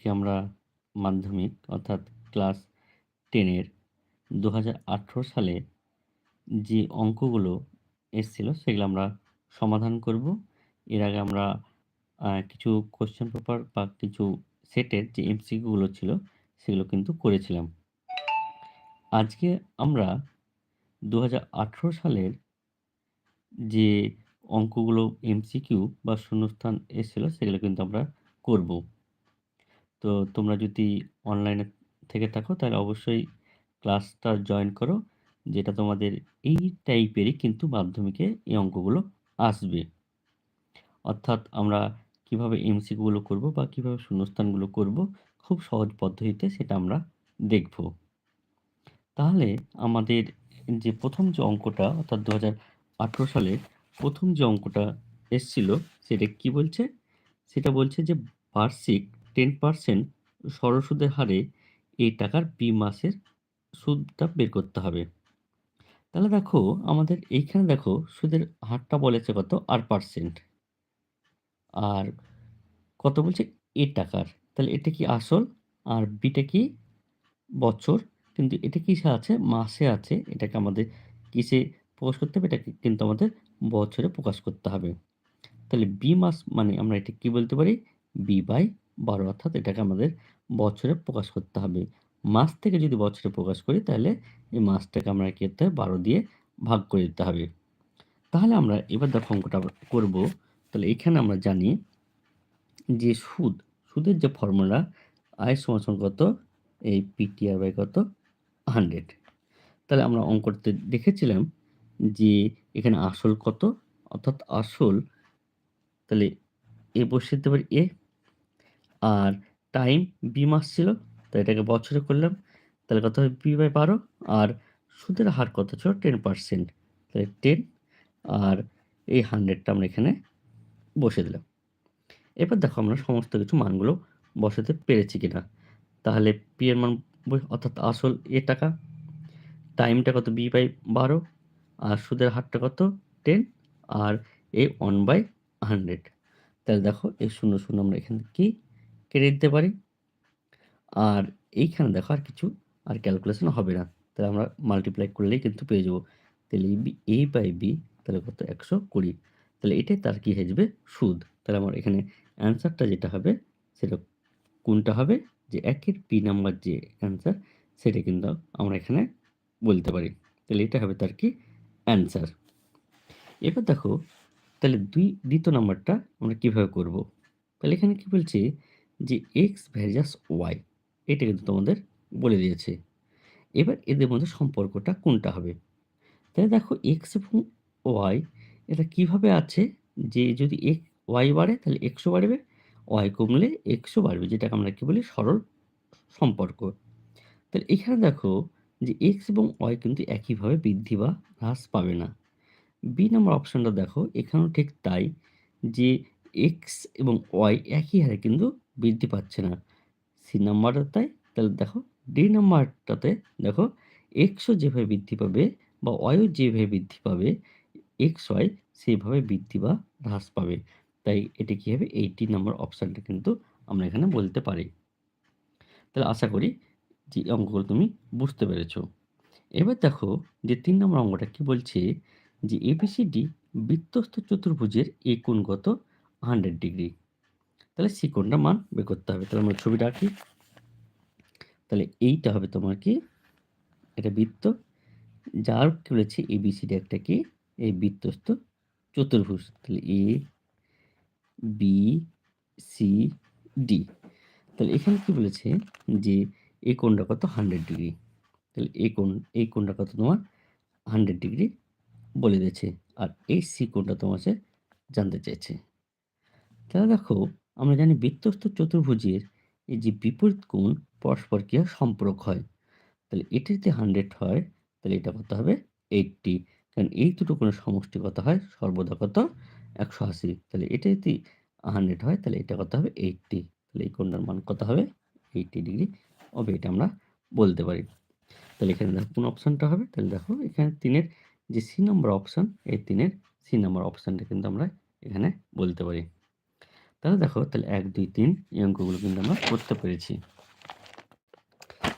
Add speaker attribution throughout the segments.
Speaker 1: আজকে আমরা মাধ্যমিক অর্থাৎ ক্লাস টেনের দু হাজার আঠেরো সালে যে অঙ্কগুলো এসছিল, সেগুলো আমরা সমাধান করব। এর আগে আমরা কিছু কোশ্চেন পেপার বা কিছু সেটের যে এমসিকিউগুলো ছিল, সেগুলো কিন্তু করেছিলাম। আজকে আমরা দু হাজার আঠেরো সালের যে অঙ্কগুলো এমসিকিউ বা শূন্যস্থান এসেছিল, সেগুলো কিন্তু আমরা করব। তো তোমরা যদি অনলাইনে থেকে থাকো, তাহলে অবশ্যই ক্লাসটা জয়েন করো, যেটা তোমাদের এই টাইপেরই কিন্তু মাধ্যমিকে এই অঙ্কগুলো আসবে। অর্থাৎ আমরা কীভাবে এমসিকিউগুলো করব বা কীভাবে শূন্যস্থানগুলো করব, খুব সহজ পদ্ধতিতে সেটা আমরা দেখব। তাহলে আমাদের যে প্রথম যে অঙ্কটা, অর্থাৎ দু হাজার আঠেরো সালে প্রথম যে অঙ্কটা এসছিল, সেটা কি বলছে? সেটা বলছে যে বার্ষিক টেন পার্সেন্ট সরল হারে এই টাকার বি মাসের সুদটা বের করতে হবে। তাহলে দেখো, আমাদের এইখানে দেখো, সুদের হারটা বলেছে কত? আর পার্সেন্ট আর কত বলছে? এ টাকার। তাহলে এটা কি আসল? আর বিটা কি? বছর। কিন্তু এটা কিসে আছে? মাসে আছে। এটাকে আমাদের কিসে প্রকাশ করতে হবে? এটাকে কিন্তু আমাদের বছরে প্রকাশ করতে হবে। তাহলে বি মাস মানে আমরা এটা কি বলতে পারি? বি বাই বারো, অর্থাৎ এটাকে আমাদের বছরে প্রকাশ করতে হবে। মাস থেকে যদি বছরে প্রকাশ করি, তাহলে এই মাসটাকে আমরা কী করতে হবে? বারো দিয়ে ভাগ করে দিতে হবে। তাহলে আমরা এবার দেখো অঙ্কটা করব। তাহলে এখানে আমরা জানি যে সুদ, সুদের যে ফর্মুলা আয় সমান কত? এই পিটিআর বাই কত? হান্ড্রেড তাহলে আমরা অঙ্কতে দেখেছিলাম যে এখানে আসল কত? অর্থাৎ আসল, তাহলে এ বসিয়ে দিতে পারি এ আর টাইম বি মাস ছিল তো এটাকে বছরে করলাম। তাহলে কত হবে বি বাই বারো। আর সুদের হার কত ছিল? টেন পার্সেন্ট তাহলে টেন আর এই হান্ড্রেডটা আমরা এখানে বসে দিলাম। এবার দেখো আমরা সমস্ত কিছু মানগুলো বসাতে পেরেছি কিনা। তাহলে পি এর মান অর্থাৎ আসল এ টাকা। টাইমটা কত? বি বাই বারো। আর সুদের হারটা কত? টেন আর এ ওয়ান বাই হান্ড্রেড তাহলে দেখো, এই শূন্য শূন্য আমরা এখানে কি কেটে দিতে পারি। আর এইখানে দেখো আর কিছু, আর ক্যালকুলেশন হবে না। তাহলে আমরা মাল্টিপ্লাই করলেই কিন্তু পেয়ে যাব। তাহলে বি এ বাই বি তাহলে কত? একশো কুড়ি। তাহলে এটাই তার কি হয়ে সুদ। তাহলে আমার এখানে অ্যান্সারটা যেটা হবে, সেটা কোনটা হবে? যে একের পি নাম্বার যে অ্যান্সার সেটা কিন্তু আমরা এখানে বলতে পারি। তাহলে এটা হবে তার কি? অ্যান্সার এবার দেখো, তাহলে দুই দ্বিতীয় নাম্বারটা আমরা কীভাবে করব? তাহলে এখানে কি বলছে? যে এক্স ভ্যারিয়াস ওয়াই এটা কিন্তু তোমাদের বলে দিয়েছে। এবার এদের মধ্যে সম্পর্কটা কোনটা হবে? তাহলে দেখো এক্স এবং ওয়াই এটা কীভাবে আছে? যে যদি এক ওয়াই বাড়ে, তাহলে এক্সও বাড়বে ওয়াই কমলে এক্সও বাড়বে, যেটাকে আমরা কি বলি? সরল সম্পর্ক। তাহলে এখানে দেখো যে এক্স এবং ওয়াই কিন্তু একইভাবে বৃদ্ধি বা হ্রাস পাবে না। বি নাম্বার অপশানটা দেখো, এখানেও ঠিক তাই যে এক্স এবং ওয়াই একই হারে কিন্তু বৃদ্ধি পাচ্ছে না। সি নাম্বারটা তাই? তাহলে দেখো ডি নাম্বারটাতে দেখো এক্সও যেভাবে বৃদ্ধি পাবে বা ওয়াইও যেভাবে বৃদ্ধি পাবে এক্স ওয়াই সেইভাবে বৃদ্ধি বা হ্রাস পাবে। তাই এটি কী হবে? এইটি নাম্বার অপশানটা কিন্তু আমরা এখানে বলতে পারি। তাহলে আশা করি যে অঙ্কগুলো তুমি বুঝতে পেরেছ। এবার দেখো যে তিন নম্বর অঙ্কটা কি বলছে যে এবিসিডি বৃত্তস্থ চতুর্ভুজের এ কোণগত হান্ড্রেড ডিগ্রি তাহলে সি কোণটা মান বের করতে হবে। তাহলে আমরা ছবিটা আঁকি। তাহলে এইটা হবে তোমার কি? এটা বৃত্ত। যার কি বলেছে? এবিসিডি একটা কি? এই বৃত্তস্থ চতুর্ভুজ। তাহলে এ বি সি ডি তাহলে এখানে কি বলেছে? যে এই কোণটা কত? হান্ড্রেড ডিগ্রি তাহলে এই কোণ এই কোণটা কত তোমার? হান্ড্রেড ডিগ্রি বলে দিয়েছে। আর এই সি কোণটা তোমার জানতে চেয়েছে। তাহলে দেখো আমরা জানি বৃত্তস্থ চতুর্ভুজের এই যে বিপরীত কোণ পরস্পর কি সম্পর্ক হয়। তাহলে এটি যদি হান্ড্রেড হয়, তাহলে এটা কত হবে? এইটটি কারণ এই দুটো কোণের সমষ্টি কত হয়? সর্বদা কত? একশো আশি। তাহলে এটা যদি হান্ড্রেড হয়, তাহলে এটা কত হবে? এইটটি তাহলে এই কোণটার মান কত হবে? এইটটি ডিগ্রি হবে এটা আমরা বলতে পারি। তাহলে এখানে দেখো কোন অপশানটা হবে? তাহলে দেখো এখানে তিনের যে সি নম্বর অপশান এই তিনের সি নম্বর অপশানটা কিন্তু আমরা এখানে বলতে পারি। তাহলে দেখো, তাহলে এক, দুই, তিন এই অঙ্কগুলো কিন্তু আমরা করতে পেরেছি।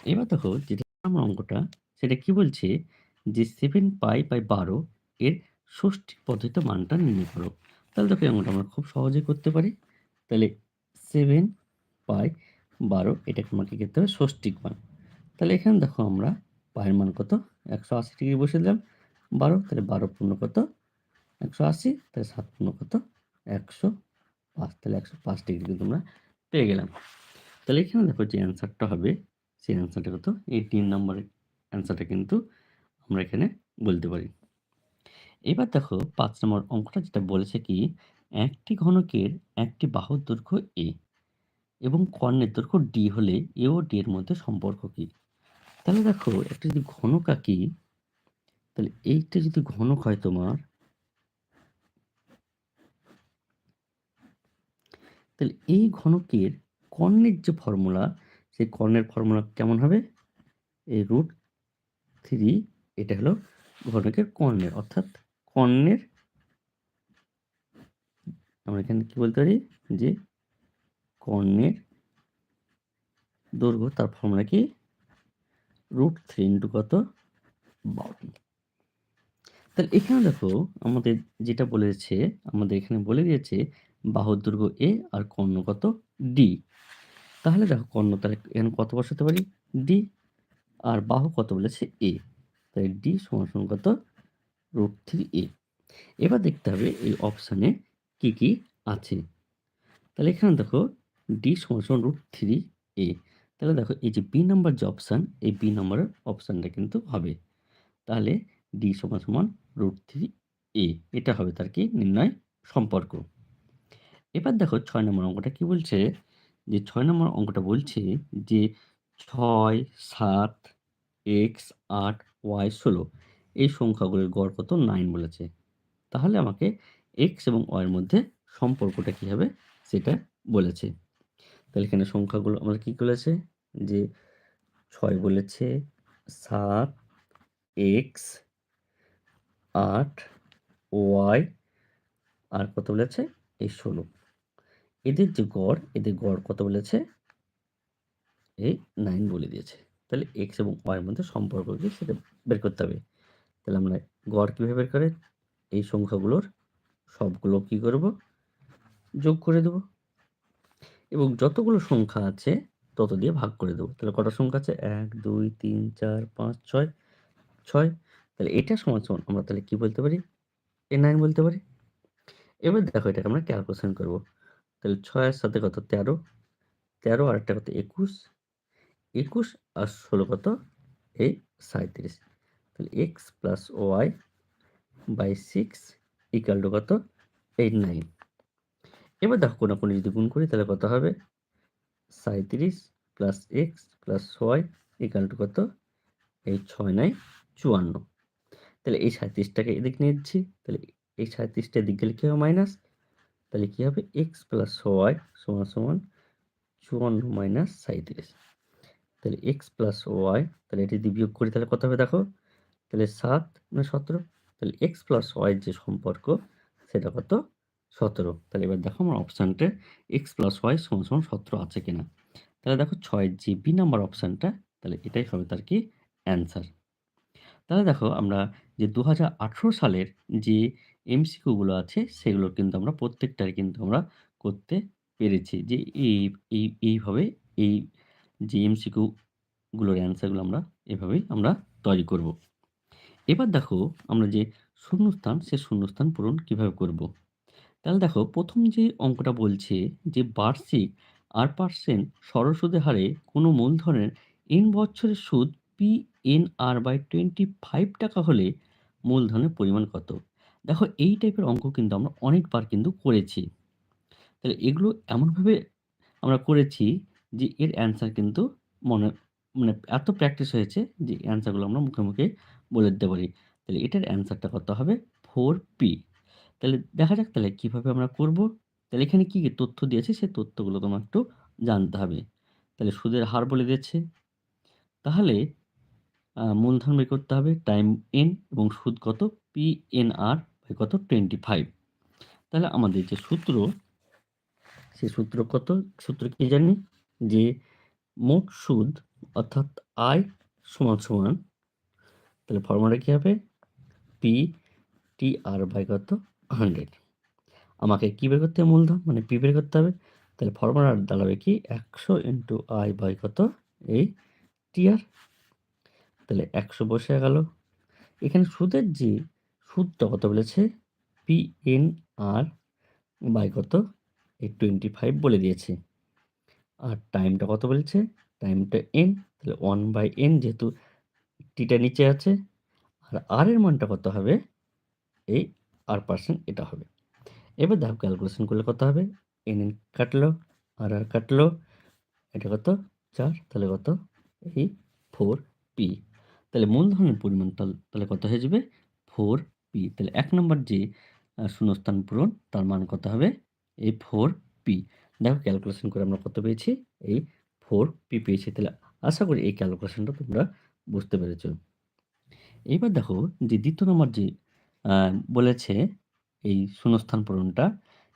Speaker 1: এবার দেখো যেটা আমার অঙ্কটা, সেটা কি বলছে? যে সেভেন পাই বাই বারো এর ষষ্ঠী পদ্ধতিতে মানটা নির্ণয় করো। তাহলে দেখো, এই অঙ্কটা আমরা খুব সহজেই করতে পারি। তাহলে সেভেন পাই বারো এটাকে আমাকে করতে হবে ষষ্ঠিক মান। তাহলে এখানে দেখো আমরা পায়ের মান কত? একশো আশি ডিগ্রি বসে দিলাম। বারো, তাহলে বারো পূর্ণ কত? একশো আশি, তাহলে সাত পূর্ণ কত? একশো পাঁচ, তাহলে একশো পাঁচ ডিগ্রি কিন্তু আমরা পেয়ে গেলাম। তাহলে এখানে দেখো যে অ্যান্সারটা হবে, সেই অ্যান্সারটা কত এই তিন নম্বরের অ্যান্সারটা কিন্তু আমরা এখানে বলতে পারি। এবার দেখো পাঁচ নম্বর অঙ্কটা যেটা বলেছে কি, একটি ঘনকের একটি বাহুর দৈর্ঘ্য এ এবং কর্ণের দৈর্ঘ্য ডি হলে এ ও ডি এর মধ্যে সম্পর্ক কি? তাহলে দেখো একটা যদি ঘনক আঁকি, তাহলে এইটা যদি ঘনক হয় তোমার তাহলে এই ঘনকের কর্ণের যে ফর্মুলা, সেই কর্ণের ফর্মুলা কেমন হবে? এই রুট থ্রি এটা হলো ঘনকের কর্ণের, অর্থাৎ কর্ণের আমরা এখানে কি বলতে পারি? যে কর্ণের দৈর্ঘ্য, তার ফর্মুলা কি? রুট থ্রি ইন্টু কত? বাউন্ন তাহলে এখানে দেখো আমাদের যেটা বলেছে, আমাদের এখানে বলে দিয়েছে বাহুর দৈর্ঘ্য এ আর কর্ণ কত ডি তাহলে দেখো কর্ণ তাহলে এখানে কত বসাতে পারি? ডি আর বাহু কত বলেছে? এ তাই ডি সমান সমান কত রুট থ্রি এ এবার দেখতে হবে এই অপশানে কি কি আছে। তাহলে এখানে দেখো ডি সমান সমান রুট থ্রি এ তাহলে দেখো এই যে বি নাম্বার যে অপশান এই বি নাম্বারের অপশানটা কিন্তু হবে। তাহলে ডি সমান সমান রুট থ্রি এ এটা হবে তার কি? নির্ণয় সম্পর্ক। এবার দেখো ছয় নম্বর অঙ্কটা কি বলছে? যে ছয় নম্বর অঙ্কটা বলছে যে ছয় সাত এক্স আট ওয়াই ষোলো, এই সংখ্যাগুলোর গড় কত? নাইন বলেছে। তাহলে আমাকে এক্স এবং ওয়াইয়ের মধ্যে সম্পর্কটা কী হবে? সেটা বলেছে। তাহলে এখানে সংখ্যাগুলো আমাদের কী বলেছে? যে ছয় বলেছে সাত এক্স আট ওয়াই, আর কত বলেছে? এই ষোলো। এদের যে গড়, এদের গড় কত বলেছে? এই নাইন বলে দিয়েছে। তাহলে এক্স এবং ওয়াইয়ের মধ্যে সম্পর্ক কি সেটা বের করতে হবে। তাহলে আমরা গড় কীভাবে বের করে? এই সংখ্যাগুলোর সবগুলো কি করব? যোগ করে দেব। এবং যতগুলো সংখ্যা আছে, তত দিয়ে ভাগ করে দেবো। তাহলে কটা সংখ্যা আছে? এক, দুই, তিন, চার, পাঁচ, ছয় ছয়। তাহলে এটা সমান সমান আমরা তাহলে কি বলতে পারি? এ নাইন বলতে পারি। এবার দেখো এটাকে আমরা ক্যালকুলেশন করব। তাহলে ছয়ের সাথে কত? তেরো। তেরো আর একটা কত? একুশ। একুশ আর ষোলো কত? এই সাঁত্রিশ তাহলে x plus y by six equal to কত? এইট নাইন এবার দেখো কোনো কোনো যদি গুণ করি, তাহলে কত হবে? সাঁত্রিশ plus x plus y equal to কত? এই ছয় নয়, চুয়ান্ন। তাহলে এই সাঁত্রিশটাকে এদিক নিয়ে দিচ্ছি। তাহলে এই সাঁত্রিশটা দিক গেলে কী হবে? মাইনাস তাহলে কী হবে? এক্স প্লাস ওয়াই সমান সমান চুয়ান্ন মাইনাস সাঁত্রিশ তাহলে এক্স প্লাস ওয়াই তাহলে এটি বিয়োগ করি, তাহলে কত হবে দেখো? তাহলে সাত মানে সতেরো? তাহলে এক্স প্লাস ওয়াই যে সম্পর্ক, সেটা কত? সতেরো। তাহলে এবার দেখো আমার অপশানটা এক্স প্লাস ওয়াই সমান সমান সতেরো আছে কিনা। তাহলে দেখো ছয় যে বি নাম্বার অপশানটা তাহলে এটাই হবে তার কি? অ্যান্সার তাহলে দেখো আমরা যে দু হাজার আঠেরো সালের যে এমসিকিউগুলো আছে, সেগুলো কিন্তু আমরা প্রত্যেকটাই কিন্তু আমরা করতে পেরেছি। যে এই এই, এইভাবে এই যে এমসিকিউগুলোর অ্যান্সারগুলো আমরা এভাবেই আমরা তৈরি করব। এবার দেখো আমরা যে শূন্যস্থান, সে শূন্যস্থান পূরণ কীভাবে করব? তাহলে দেখো প্রথম যে অঙ্কটা বলছে যে বার্ষিক আর পার্সেন্ট সরল সুদের হারে কোনো মূলধনের এন বছরের সুদ P N R by twenty five টাকা হলে মূলধনের পরিমাণ কত? দেখো, এই টাইপের অঙ্ক কিন্তু আমরা অনেকবার কিন্তু করেছি। তাহলে এগুলো এমনভাবে আমরা করেছি যে এর অ্যান্সার কিন্তু মনে মানে এত প্র্যাকটিস হয়েছে যে অ্যান্সারগুলো আমরা মুখে মুখে বলে দিতে পারি। তাহলে এটার অ্যান্সারটা কত হবে? ফোর পি তাহলে দেখা যাক তাহলে কীভাবে আমরা করব। তাহলে এখানে কী কী তথ্য দিয়েছে সেই তথ্যগুলো তোমার একটু জানতে হবে। তাহলে সুদের হার বলে দিয়েছে। তাহলে মূলধন বের করতে হবে টাইম এন এবং সুদ কত? পি এন আর বাই কত? টোয়েন্টি ফাইভ তাহলে আমাদের যে সূত্র সেই সূত্র কত? সূত্র কি জানি? যে মোট সুদ অর্থাৎ আয় সমান সমান, তাহলে ফর্মুলা কি হবে? পি টি আর বাই কত? হান্ড্রেড আমাকে কী বের করতে হবে? মূলধন মানে পি বের করতে হবে। তাহলে ফর্মুলা দাঁড়াবে কি? একশো ইন্টু আই বাই কত? এই টি আর তাহলে একশো বসে গেল। এখানে সুদের যে সুদটা কত বলেছে? পি এন আর বাই কত? এই টোয়েন্টি ফাইভ বলে দিয়েছে। আর টাইমটা কত বলেছে? টাইমটা এন তাহলে ওয়ান বাই এন যেহেতু টিটা নিচে আছে, আর আর এর মানটা কত হবে? এই আর পার্সেন্ট এটা হবে। এবার দেখো ক্যালকুলেশন করলে কত হবে? এন এন কাটলো আর আর কাটলো, এটা কত? চার, তাহলে কত? এই ফোর পি তাহলে মূলধনের পরিমাণ তাহলে তাহলে কত হয়ে যাবে? ফোর পি, তাহলে এক নম্বর যে শূন্যস্থান পূরণ, তার মান কত হবে? এই ফোর পি। দেখো ক্যালকুলেশন করে আমরা কত পেয়েছি? এই ফোর পি পেয়েছি। তাহলে আশা করি এই ক্যালকুলেশনটা তোমরা বুঝতে পেরেছ। এইবার দেখো যে, দ্বিতীয় নম্বর যে বলেছে এই শূন্যস্থান পূরণটা,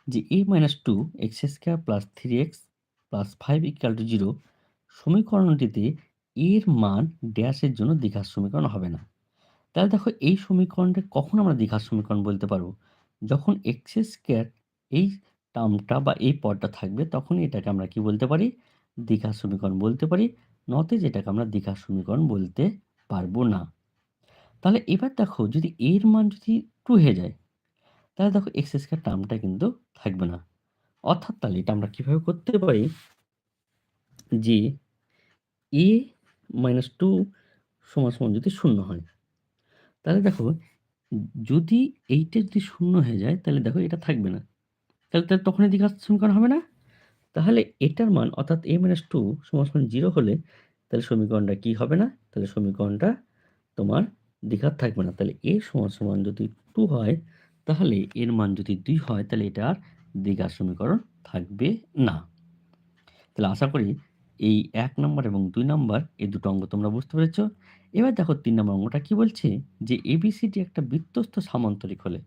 Speaker 1: যে a minus two x square plus three x plus five equal to zero সমীকরণটিতে এর মান ড্যাশের জন্য দীঘার সমীকরণ হবে না। তাহলে দেখো এই সমীকরণটা কখন আমরা দীঘার সমীকরণ বলতে পারব? যখন এক্স স্কোয়ার এই টার্মটা বা এই পদটা থাকবে, তখন এটাকে আমরা কি বলতে পারি? দীঘার সমীকরণ বলতে পারি নতে যেটাকে আমরা দীঘার সমীকরণ বলতে পারব না। তাহলে এবার দেখো যদি এর মান যদি টু হয়ে যায়, তাহলে দেখো এক্স স্কোয়ার টার্মটা কিন্তু থাকবে না। অর্থাৎ তাহলে এটা আমরা কীভাবে করতে পারি? যে এ মাইনাস টু সমান সমান যদি শূন্য হয়। তাহলে দেখো, যদি এইটা যদি শূন্য হয়ে যায়, তাহলে দেখো এটা থাকবে না। তাহলে তাহলে তখন এদিকে সমীকরণ হবে না। তাহলে এটার মান অর্থাৎ এ মাইনাস টু সমান জিরো হলে তাহলে সমীকরণটা কি হবে না? তাহলে সমীকরণটা তোমার দ্বিঘাত থাকবে না। তাহলে এ সমান সমান যদি টু হয়, তাহলে এর মান যদি দুই হয়, তাহলে এটা আর দ্বিঘাত সমীকরণ থাকবে না। তাহলে আশা করি এই এক নম্বর এবং দুই নম্বর এই দুটো অঙ্গ তোমরা বুঝতে পেরেছ। এবার দেখো তিন নম্বর অঙ্গটা কি বলছে? যে এবিসিডি একটা বৃত্তস্থ সামান্তরিক হলে।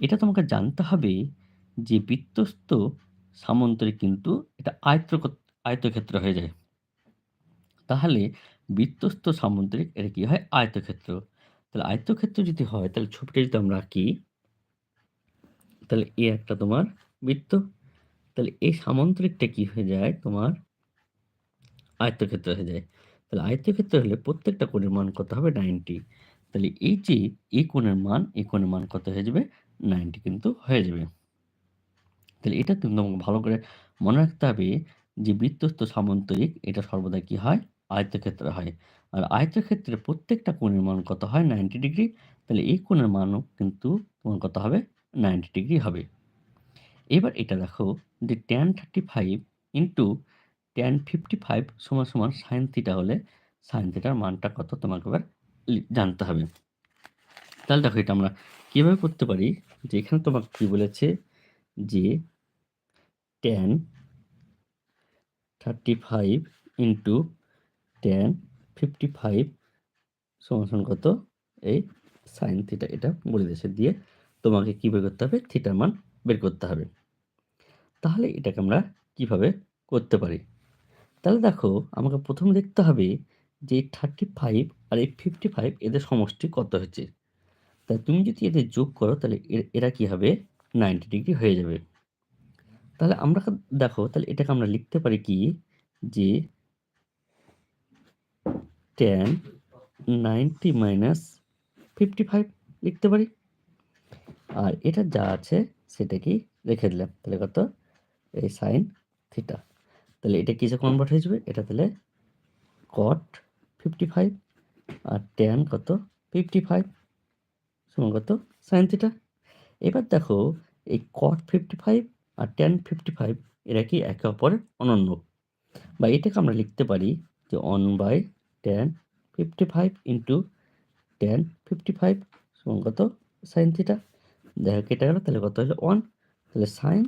Speaker 1: এটা তোমাকে জানতে হবে যে বৃত্তস্থ সামান্তরিক কিন্তু এটা আয়ত্র আয়তক্ষেত্র হয়ে যায়। তাহলে বৃত্তস্থ সামান্তরিক এটা কি হয়? আয়তক্ষেত্র। তাহলে আয়তক্ষেত্র যদি হয়, তাহলে ছবিটা যদি আমরা আঁকি, তাহলে এ একটা তোমার বৃত্ত। তাহলে এই সামান্তরিকটা কি হয়ে যায়? তোমার আয়তক্ষেত্র হয়ে যায়। তাহলে আয়তক্ষেত্র হলে প্রত্যেকটা কোণের মান কত হবে? নাইনটি। তাহলে এই যে এই কোণের মান, এই কোণের মান কত হয়ে যাবে? নাইনটি কিন্তু হয়ে যাবে। তাহলে এটা কিন্তু তোমাকে ভালো করে মনে রাখতে হবে যে বৃত্তস্থ সামান্তরিক এটা সর্বদা কি হয়? আয়তক্ষেত্র হয়। আর আয়তক্ষেত্রে প্রত্যেকটা কোণের মান কত হয়? Ninety degree. তাহলে এই কোণের মানও কিন্তু তোমার কত হবে? নাইনটি ডিগ্রি হবে। এবার এটা দেখো যে tan thirty five into tan fifty five সমান সমান সাইন থিটা হলে সাইন থিটার মানটা কত? তোমাকে এবার জানতে হবে। তাহলে দেখো এটা আমরা কীভাবে করতে পারি? যে এখানে তোমাকে কী বলেছে? যে tan thirty five into tan fifty five সমান কত? এই সাইন থিটা এটা বলে দিয়েছে। দিয়ে তোমাকে কী বের করতে হবে? থিটার মান বের করতে হবে। তাহলে এটাকে আমরা কীভাবে করতে পারি? তাহলে দেখো আমাকে প্রথমে দেখতে হবে যে থার্টি ফাইভ আর এই ফিফটি ফাইভ এদের সমষ্টি কত হচ্ছে। তাই তুমি যদি এদের যোগ করো তাহলে এরা কি হবে? নাইনটি ডিগ্রি হয়ে যাবে। তাহলে আমরা দেখো, তাহলে এটাকে আমরা লিখতে পারি কি? যে tan ninety minus fifty five লিখতে পারি। আর এটা যা আছে সেটা কি রেখে দিলাম। তাহলে কত? এই সাইন থিটা তাহলে এটা কিসে কনভার্ট হয়ে যাবে? এটা তাহলে কট ফিফটি ফাইভ আর ট্যান কত ফিফটি ফাইভ সমান কত? সাইন থিটা এবার দেখো, এই কট ফিফটি ফাইভ আর ট্যান ফিফটি ফাইভ এরা কি একে অপরের অনন্য? বা এটাকে আমরা লিখতে পারি যে one by tan fifty five into tan fifty five সমান কত? সাইন থিটা দেখা কেটে গেল, তাহলে কত হলো? ওয়ান তাহলে sine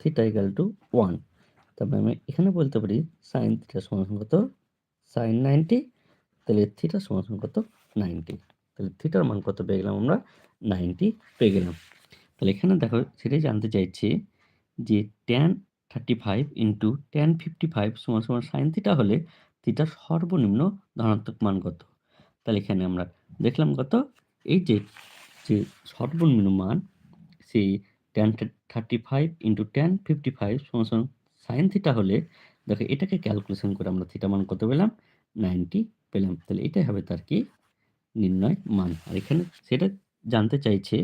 Speaker 1: theta equal to one তারপরে আমি এখানে বলতে পারি সাইন থিটা সমান কত? সাইন নাইনটি তাহলে থিটা সমান কত? নাইনটি তাহলে থিটার মান কত পেয়ে গেলাম আমরা নাইনটি পেয়ে গেলাম। তাহলে এখানে দেখো সেটাই জানতে চাইছি যে tan thirty five into tan fifty five সমান সমান সাইন থিটা হলে থিটার সর্বনিম্ন ধনাত্মক মান কত? তাহলে এখানে আমরা দেখলাম কত? এই যে যে সর্বনিম্ন মান, সেই tan thirty five into tan fifty five সমান সমান সাইন থিটা হলে, দেখো এটাকে ক্যালকুলেশন করে আমরা থিটা মান কত পেলাম? নাইনটি পেলাম। তাহলে এটাই হবে তার কি? নির্ণয় মান। আর এখানে সেটা জানতে চাইছে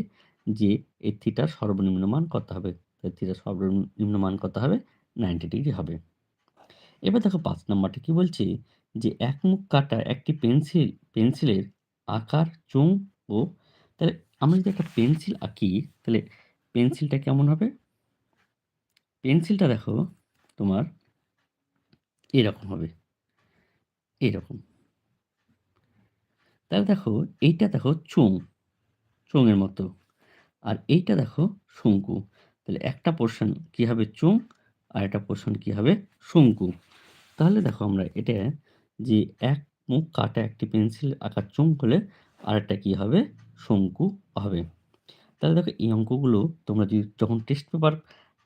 Speaker 1: যে এই থিটার সর্বনিম্ন মান কত হবে? তাহলে থিটার সর্বনিম্ন মান কত হবে? নাইনটি ডিগ্রি হবে। এবার দেখো পাঁচ নম্বরটা কি বলছে? যে এক মুখ কাটা একটি পেন্সিল পেন্সিলের আকার চোং ও, তাহলে আমরা যদি একটা পেন্সিল আঁকি, তাহলে পেন্সিলটা কেমন হবে? পেন্সিলটা দেখো তোমার এরকম হবে। এরকম। তাহলে দেখো, এইটা দেখো চোং, চোঙের মতো। আর এইটা দেখো শঙ্কু। তাহলে একটা পোর্শন কী হবে চোং, আর একটা পোর্শন কী হবে শঙ্কু। তাহলে দেখো আমরা এটা যে এক মুখ কাটা একটি পেন্সিল আঁকার চোং হলে আরেকটা কী হবে? শঙ্কু হবে। তাহলে দেখো এই অঙ্কগুলো তোমরা যদি যখন টেস্ট পেপার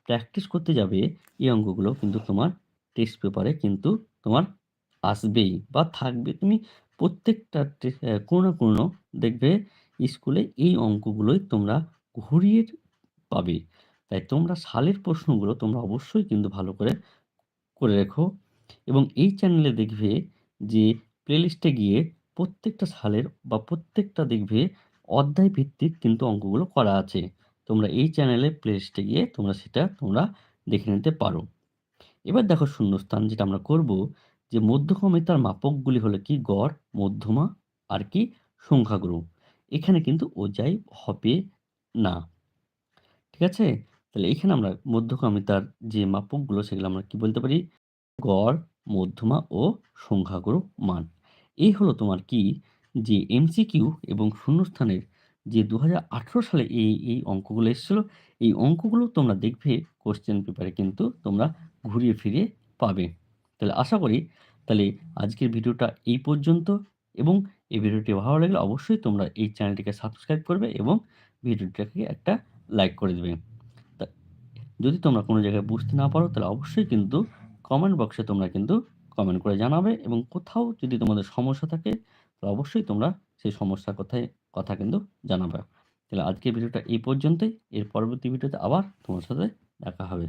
Speaker 1: প্র্যাকটিস করতে যাবে, এই অঙ্কগুলো কিন্তু তোমার টেস্ট পেপারে কিন্তু তোমার আসবেই বা থাকবে। তুমি প্রত্যেকটা কোনো না কোনো দেখবে স্কুলে এই অঙ্কগুলোই তোমরা ঘুরিয়ে পাবে। তাই তোমরা সালের প্রশ্নগুলো তোমরা অবশ্যই কিন্তু ভালো করে করে রেখো এবং এই চ্যানেলে দেখবে যে প্লেলিস্টে গিয়ে প্রত্যেকটা সালের বা প্রত্যেকটা দেখবে অধ্যায় ভিত্তিক কিন্তু অঙ্কগুলো করা আছে। তোমরা এই চ্যানেলে প্লেলিস্টে গিয়ে তোমরা সেটা তোমরা দেখে নিতে পারো। এবার দেখো শূন্যস্থান যেটা আমরা করব, যে মধ্যক্রমিতার মাপকগুলি হলো কি গড়, মধ্যমা আর কি সংখ্যাগুরু। এখানে কিন্তু ওজাই হবে না। ঠিক আছে? তাহলে এখানে আমরা মধ্যক্রমিতার যে মাপকগুলো সেগুলো আমরা কি বলতে পারি? গড়, মধ্যমা ও সংখ্যাগুরু মান। এই হলো তোমার কি? যে এমসিকিউ এবং শূন্যস্থানের যে দু হাজার আঠেরো সালে এই এই অঙ্কগুলো এসেছিল, এই অঙ্কগুলো তোমরা দেখবে কোশ্চেন পেপারে কিন্তু তোমরা ঘুরিয়ে ফিরিয়ে পাবে। তাহলে আশা করি তাহলে আজকের ভিডিওটা এই পর্যন্ত এবং এই ভিডিওটি ভালো লাগলে অবশ্যই তোমরা এই চ্যানেলটিকে সাবস্ক্রাইব করবে এবং ভিডিওটাকে একটা লাইক করে দেবে। যদি তোমরা কোনো জায়গায় বুঝতে না পারো তাহলে অবশ্যই কিন্তু কমেন্ট বক্সে তোমরা কিন্তু কমেন্ট করে জানাবে এবং কোথাও যদি তোমাদের সমস্যা থাকে তাহলে অবশ্যই তোমরা সেই সমস্যার কথায় কথা কিন্তু জানাবে। তাহলে আজকের ভিডিওটা এই পর্যন্তই। এর পরবর্তী ভিডিওতে আবার তোমার সাথে দেখা হবে।